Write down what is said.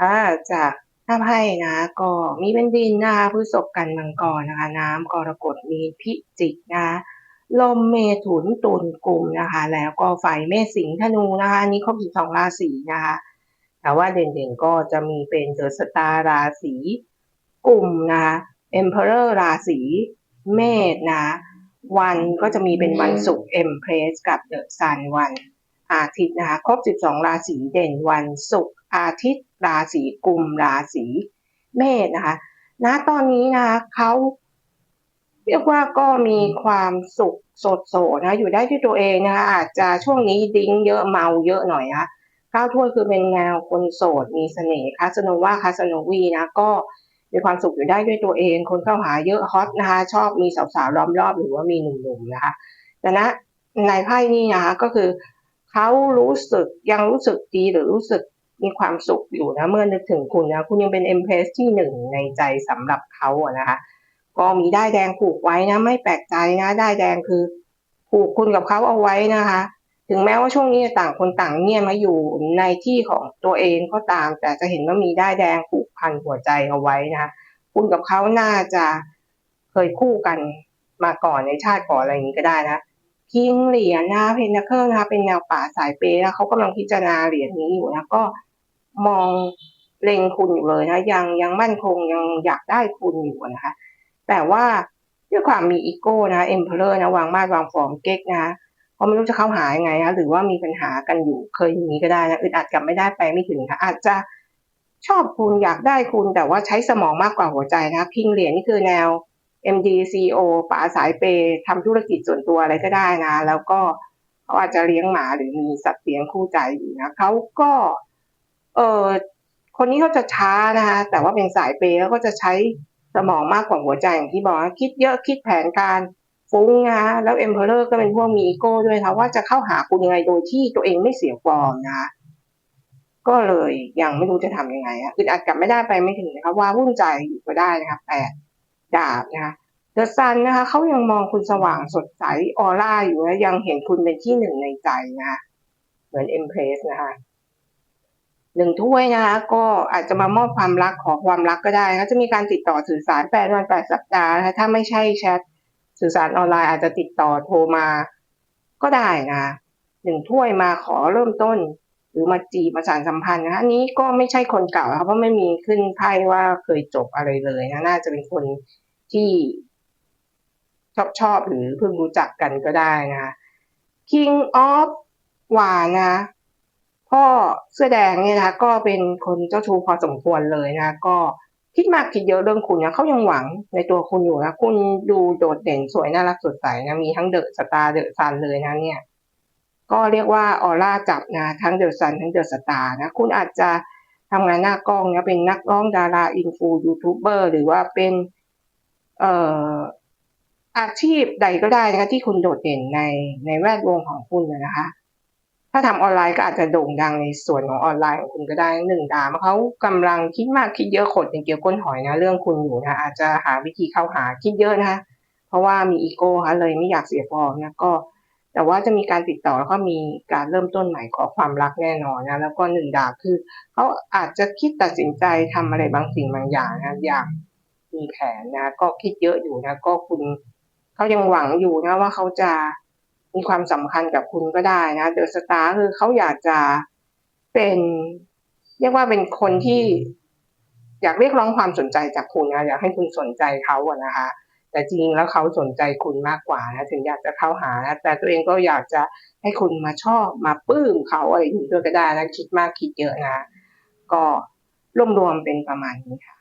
อ่าจากหน้าไพ่นะ ก็มีเป็นดินนะคะพฤษภกันมังกรนะคะ น้ำกรกฎมีพิจิกนะคะลมเมถุนตุลกลุ่มนะคะ แล้วก็ไฟเมษสิงธนูนะคะนนี้ครบ12ราศีนะคะ แต่ว่าเด่นๆก็จะมีเป็นเดอะสตาร์ราศีกลุ่มนะคะเอ็มเพอเรอร์ราศีเมษนะ วันก็จะมีเป็นวันศุกร์เอ็มเพรสกับเดอะซันวันอาทิตย์นะคะ ครบ 12 ราศีเด่นวันศุกร์ อาทิตย์ราศีกุมราศีเมษนะคะณตอนนี้นะคะเขาเรียกว่าก็มีความสุขสดโสดนะ อยู่ได้ที่ตัวเองนะคะอาจจะช่วงนี้ดิ้งเยอะเมาเยอะหน่อยนะก้าวถ้วยคือเป็นแนวคนโสดมีเสน่ห์คาสโนวาคาสโนวีนะก็มีความสุขอยู่ได้ด้วยตัวเอง คนเข้าหาเยอะฮอตนะคะชอบมีสาวๆล้อมรอบหรือว่ามีหนุ่มๆนะคะแต่นะในไพ่นี้นะคะก็คือเขารู้สึกยังรู้สึกดีหรือรู้สึก มีความสุขอยู่นะเมื่อนึกถึงคุณนะคุณยังเป็นเอ็มเพสที่หนึ่งในใจสำหรับเขาอะนะคะ ก็มีได้แดงผูกไว้นะ ไม่แปลกใจนะ ได้แดงคือผูกคุณกับเขาเอาไว้นะคะ ถึงแม้ว่าช่วงนี้ต่างคนต่างเงียบมาอยู่ในที่ของตัวเองก็ตาม แต่จะเห็นว่ามีได้แดงผูกพันหัวใจเอาไว้นะคะคุณกับเขาน่าจะเคยคู่กันมาก่อนในชาติก่อนอะไรอย่างนี้ก็ได้นะ คิงเหรียญนะเพนนัเคิลนะคะเป็นแนวป่าสายเปย์แล้วเขากำลังพิจารณาเหรียญนี้อยู่นะก็มองเล็งคุณอยู่เลยนะยังยังมั่นคงยังอยากได้คุณอยู่นะคะ แต่ว่าด้วยความมีอีโก้นะเอ็มเพลอร์นะวางมาดวางฟอร์มเก๊กนะเพราะไม่รู้จะเข้าหายังไงนะหรือว่ามีปัญหากันอยู่เคยมีก็ได้นะอึดอัดกับไม่ได้ไปไม่ถึงค่ะอาจจะชอบคุณอยากได้คุณแต่ว่าใช้สมองมากกว่าหัวใจนะพิงเหรียญนี่คือแนว MD CEO ป๋าสายเปย์ทำธุรกิจส่วนตัวอะไรก็ได้นะ แล้วก็เขาอาจจะเลี้ยงหมาหรือมีสัตว์เลี้ยงคู่ใจอยู่นะเขาก็ เออคนนี้เขาจะช้านะคะแต่ว่าเป็นสายเปย์แล้วก็จะใช้สมองมากกว่าหัวใจอย่างที่บอกคิดเยอะคิดแผนการฟุ้งนะแล้วเอ็มเพอเรอร์ก็เป็นพวกมีอีโก้ด้วยค่ะว่าจะเข้าหาคุณยังไงโดยที่ตัวเองไม่เสียฟอร์มนะก็เลยยังไม่รู้จะทำยังไงอะอึดอัดกลับไม่ได้ไปไม่ถึงนะคะว่าวุ่นใจอยู่ก็ได้นะคะแปด ดาบนะคะเดอะซันนะคะเขายังมองคุณสว่างสดใสออร่าอยู่และยังเห็นคุณเป็นที่หนึ่งในใจนะเหมือนเอ็มเพรสนะคะหนึ่งถ้วยนะคะก็อาจจะมามอบความรักขอความรักก็ได้นะจะมีการติดต่อสื่อสารแปดวันแปดสัปดาห์นะคะถ้าไม่ใช่แชทสื่อสารออนไลน์อาจจะติดต่อโทรมาก็ได้นะหนึ่งถ้วยมาขอเริ่มต้น หรือมาจีบมาสานสัมพันธ์นะคะอันนี้ก็ไม่ใช่คนเก่าครับเพราะไม่มีขึ้นไพ่ว่าเคยจบอะไรเลยนะน่าจะเป็นคน ที่ชอบชอบหรือเพิ่งรู้จักกันก็ได้นะ King of หวานนะ พ่อเสื้อแดงเนี่ยนะก็เป็นคนเจ้าชู้พอสมควรเลยนะ ก็คิดมากคิดเยอะเรื่องคุณนะเขายังหวังในตัวคุณอยู่นะ คุณดูโดดเด่นสวยน่ารักสดใสนะ มีทั้งเดอะสตาร์เดอะซันเลยนะเนี่ย ก็เรียกว่าออร่าจับนะทั้งเดอะซันทั้งเดอะสตาร์นะ คุณอาจจะทำงานหน้ากล้องนะเป็นนักร้องดาราอินฟูยูทูบเบอร์หรือว่าเป็น อาชีพใดก็ได้นะคะที่คุณโดดเด่นในในแวดวงของคุณนะคะ ถ้าทำออนไลน์ก็อาจจะโด่งดังในส่วนของออนไลน์ของคุณก็ได้หนึ่งดามเขากำลังคิดมากคิดเยอะขดในเกี่ยวก้นหอยนะเรื่องคุณอยู่นะอาจจะหาวิธีเข้าหาคิดเยอะนะคะเพราะว่ามีอีโก้ค่ะเลยไม่อยากเสียฟอร์มนะก็แต่ว่าจะมีการติดต่อแล้วก็มีการเริ่มต้นใหม่ขอความรักแน่นอนนะแล้วก็หนึ่งดาบคือเขาอาจจะคิดตัดสินใจทำอะไรบางสิ่งบางอย่างนะอยาก มีแผนนะ ก็คิดเยอะอยู่นะ ก็คุณเขายังหวังอยู่นะว่าเขาจะมีความสำคัญกับคุณก็ได้นะเดอะสตาร์คือเขาอยากจะเป็นเรียกว่าเป็นคนที่อยากเรียกร้องความสนใจจากคุณนะอยากให้คุณสนใจเขาอะนะคะ แต่จริงแล้วเขาสนใจคุณมากกว่านะถึงอยากจะเข้าหานะแต่ตัวเองก็อยากจะให้คุณมาชอบมาปลื้มเขาอะไรอย่างนี้ด้วยก็ได้นะคิดมากคิดเยอะนะ ก็รวมๆเป็นประมาณนี้ค่ะ